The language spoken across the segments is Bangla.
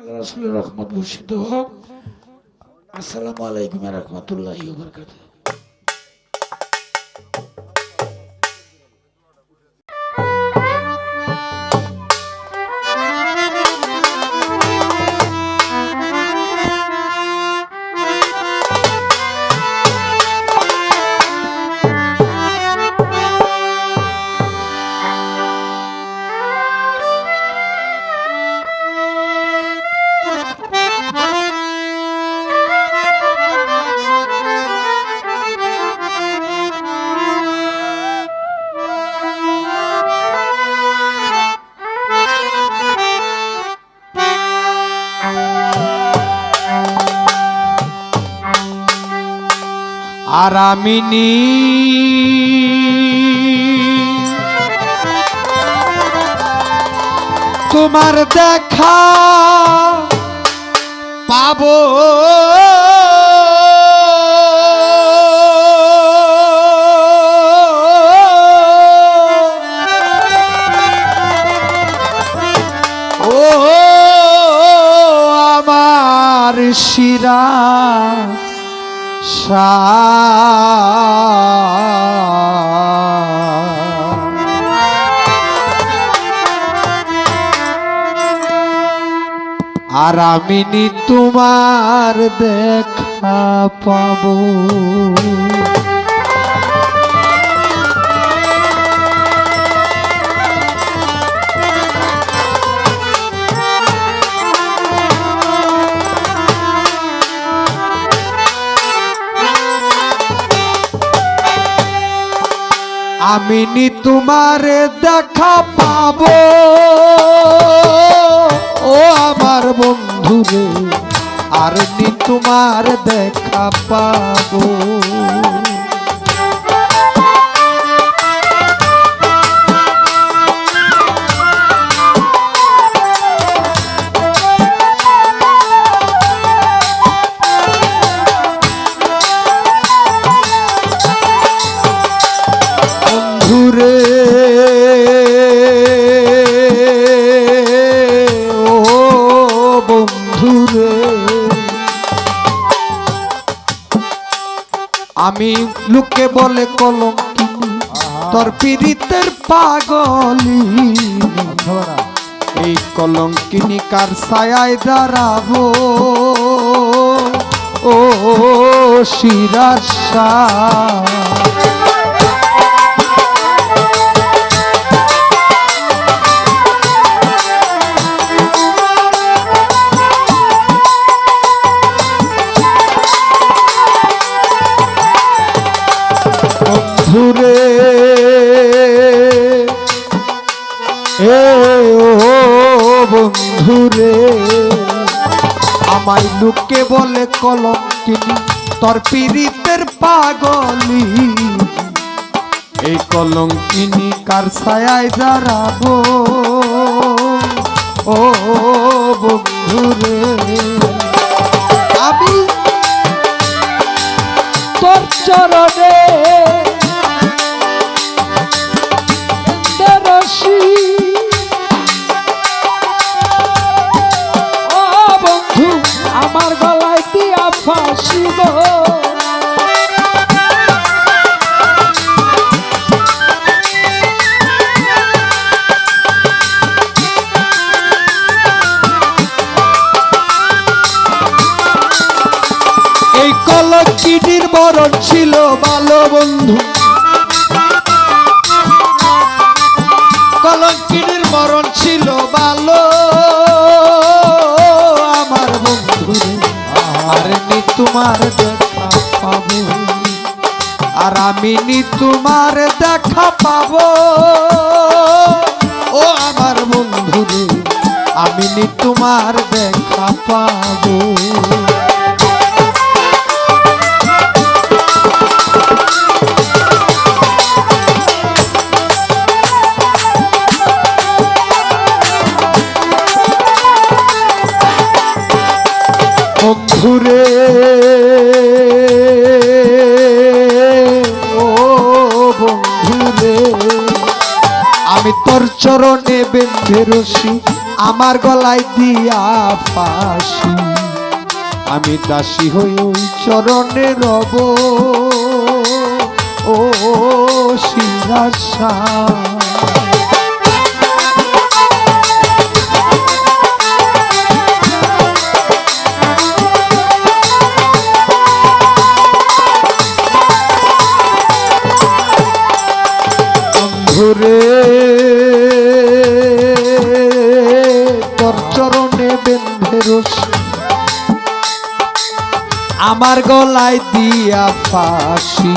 আল্লাহ রাসূলের রহমত বর্ষিত হোক। আসসালামু আলাইকুম রহমতুল্লাহ বরকাত আমি তোমার দেখা পাবো। ও আমার শিরা। আর আমি তোমার দেখা পাবো। আমি নি তোমার দেখা পাব। ও আমার বন্ধু আর নি তোমার দেখা পাবো। আমি লোকে বলে কলঙ্কিনী তোর পীড়িতের পাগলি। এই কলঙ্কিনী কার ছায়ায় দাঁড়াবো? ও শিরাশা আমায় লোকে বলে কলঙ্কিনী, তোর পীড়িতের পাগলি। এই কলঙ্কিনী কার ছায়ায় দাঁড়াবো? ও বন্ধুরে, আমি তোর চরণে কলকিটির বরণ ছিল ভালো বন্ধু। কলঙ্কিনীর মরণ ছিল ভালো। আমার বন্ধু আর নি তোমার দেখা পাবো। আর আমি নি তোমার দেখা পাবো। ও আমার বন্ধু আমি নি তোমার দেখা পাবো। বন্ধুরে, আমি তোর চরণে বেঁধে রসি, আমার গলায় দিয়া ফাঁসি। আমি দাসী হই ওই চরণে রব। ও শিরাশা। বন্ধুরে তোর চরণে বেঁধে রসি আমার গলায় দিয়া ফাঁসি।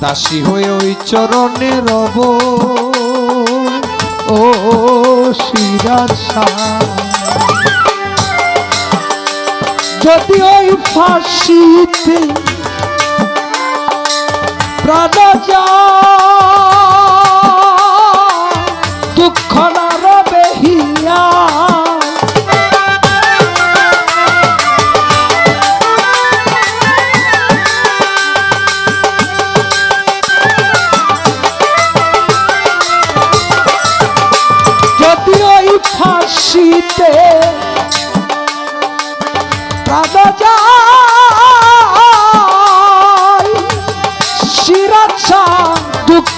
দাসী হয়ে ওই চরণে রব। ও শিরার যদি ওই ফাঁসিতে প্রাণ যায়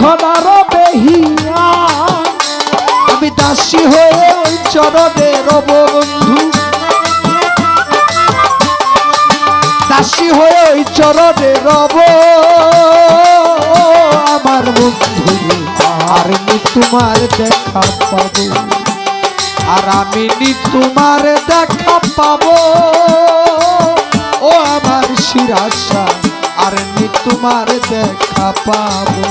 দুঃখ নার বেহিয়া। আমি দাসী হয়ে ওই চরণে রব বন্ধু। দাসী হয়ে ওই চরণে রব আমার বন্ধু। আর নি তোমার দেখা পাবো। আর আমি তোমার দেখা পাবো। ও আমার শিরাশা তোমার দেখা পাবো।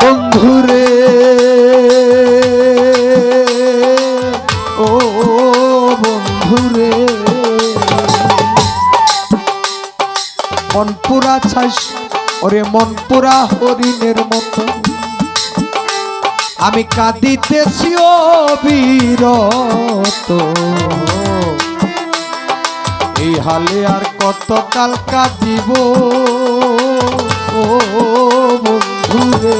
বন্ধুরে ও ছাইস ওরে মন পুরা হরিণের মতো। আমি কাঁদিতেছি ও বীরত। এই হালে আর কতকাল কাঁদিব ও বন্ধুরে?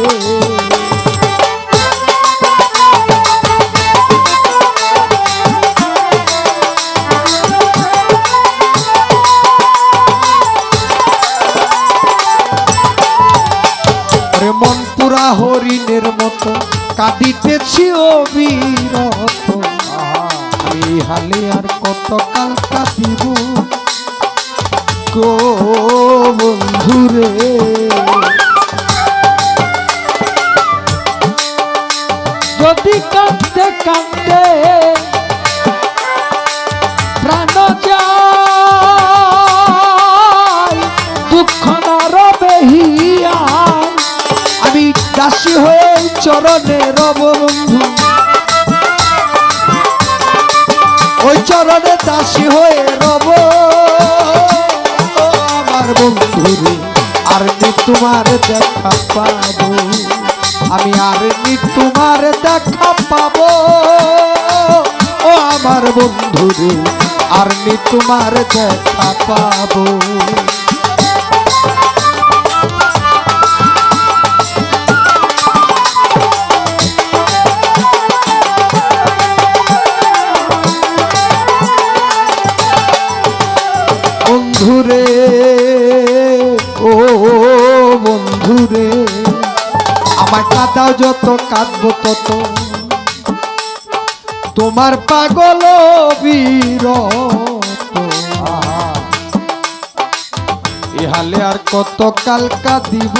কাঁদিতেছি অবিরত। বীরত আমি হালে আর কত কাল কাঁদিব? গো বন্ধুরে। যদি কাঁদতে কাঁদতে চরণে রব বন্ধু। ওই চরণে দাসী হয়ে রব। আমার বন্ধু আর নি তোমার দেখা পাবো। আমি আর নি তোমার দেখা পাবো। ও আমার বন্ধু আর নি তোমার দেখা পাবো। যত কাঁদব তত। তোমার পাগল বীর ইহালে আর কত কাল কাঁদিব?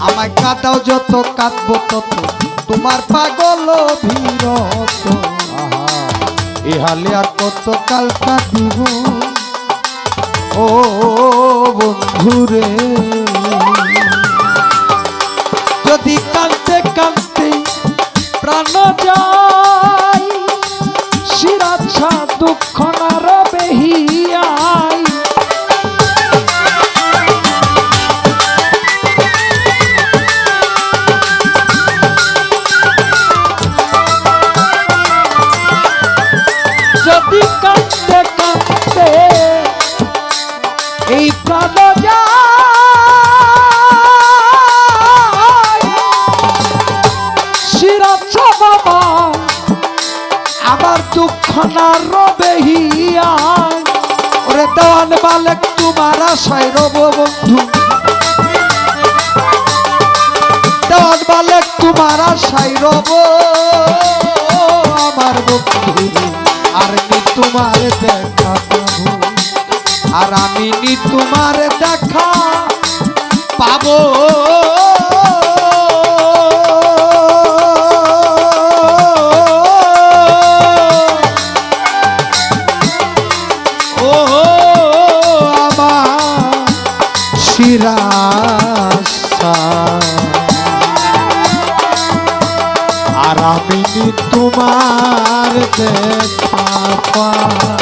আমায় কাঁদাও যত, কাঁদবো তত। তোমার পাগল ভীরত এহালে আর কত কাল কাঁদিব? ও বন্ধুরে। যদি কাঁদতে কাঁদতে প্রাণ যায় শিরাচ্ছা দুঃখ তোমার আশায় রব বন্ধু। তোমার আশায় রব। আমার বন্ধু, আর নি তোমার দেখা পাবো। আর আমি নি তোমার দেখা পাবো। তোমার দেখা পাই